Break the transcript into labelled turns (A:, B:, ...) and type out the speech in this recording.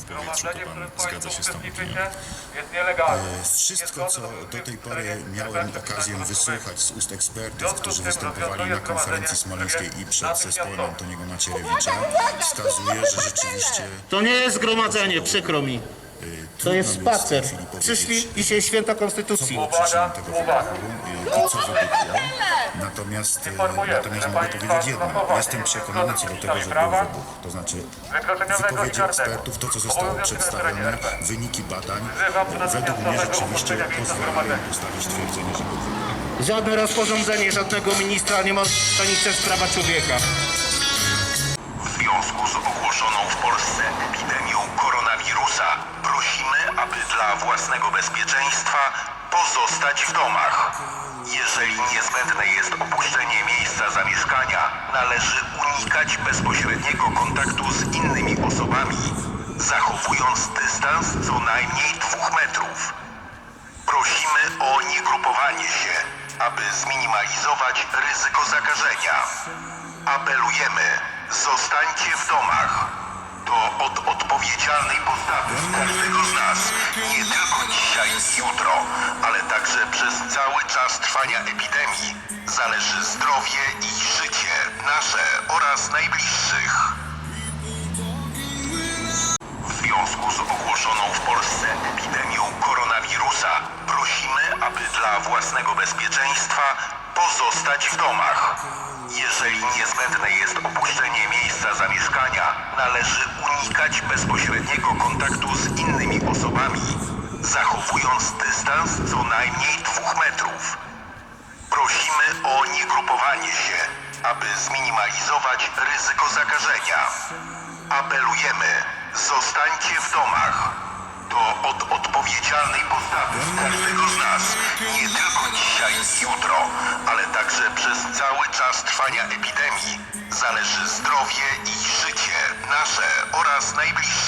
A: Którym Państwo
B: Zgadza się z tą opinią.
A: uczestniczycie, jest nielegalne.
B: E, Wszystko, co do tej pory miałem okazję wysłuchać z ust ekspertów, którzy występowali na konferencji smoleńskiej i przed zespołem Antoniego Macierewicza, wskazuje, że rzeczywiście
C: To nie jest zgromadzenie, przykro mi. To jest
B: w
C: spacer. Przyszli dzisiaj święto
B: co
C: Konstytucji.
B: było przyczyną tego wybuchu i co wybuchło. Natomiast, e, natomiast mogę powiedzieć jedno. Jestem przekonany co do tego, że był wybuch. To znaczy wypowiedzi ekspertów, to co zostało przedstawione, wyniki badań, według mnie rzeczywiście pozwalają postawić twierdzenie, że był wybuch.
C: Żadne rozporządzenie żadnego ministra nie ma stanicy sprawa człowieka.
D: W związku z ogłoszoną w pozostać w domach. Jeżeli niezbędne jest opuszczenie miejsca zamieszkania, należy unikać bezpośredniego kontaktu z innymi osobami, zachowując dystans co najmniej dwóch metrów. Prosimy o niegrupowanie się, aby zminimalizować ryzyko zakażenia. Apelujemy, zostańcie w domach. To od odpowiedzialnej postawy każdego z nas, nie tylko dzisiaj i jutro, ale także przez cały czas trwania epidemii, zależy zdrowie i życie nasze oraz najbliższych. W związku z ogłoszoną w Polsce epidemią koronawirusa prosimy, aby dla własnego bezpieczeństwa pozostać w domach. Jeżeli niezbędne jest opuszczenie miejsca zamieszkania, należy unikać bezpośredniego kontaktu z innymi osobami, zachowując dystans co najmniej dwóch metrów. Prosimy o niegrupowanie się, aby zminimalizować ryzyko zakażenia. Apelujemy, zostańcie w domach. To od odpowiedzialnej postawy każdego z nas, nie tylko dzisiaj i jutro, ale także przez cały czas zależy zdrowie i życie nasze oraz najbliższych.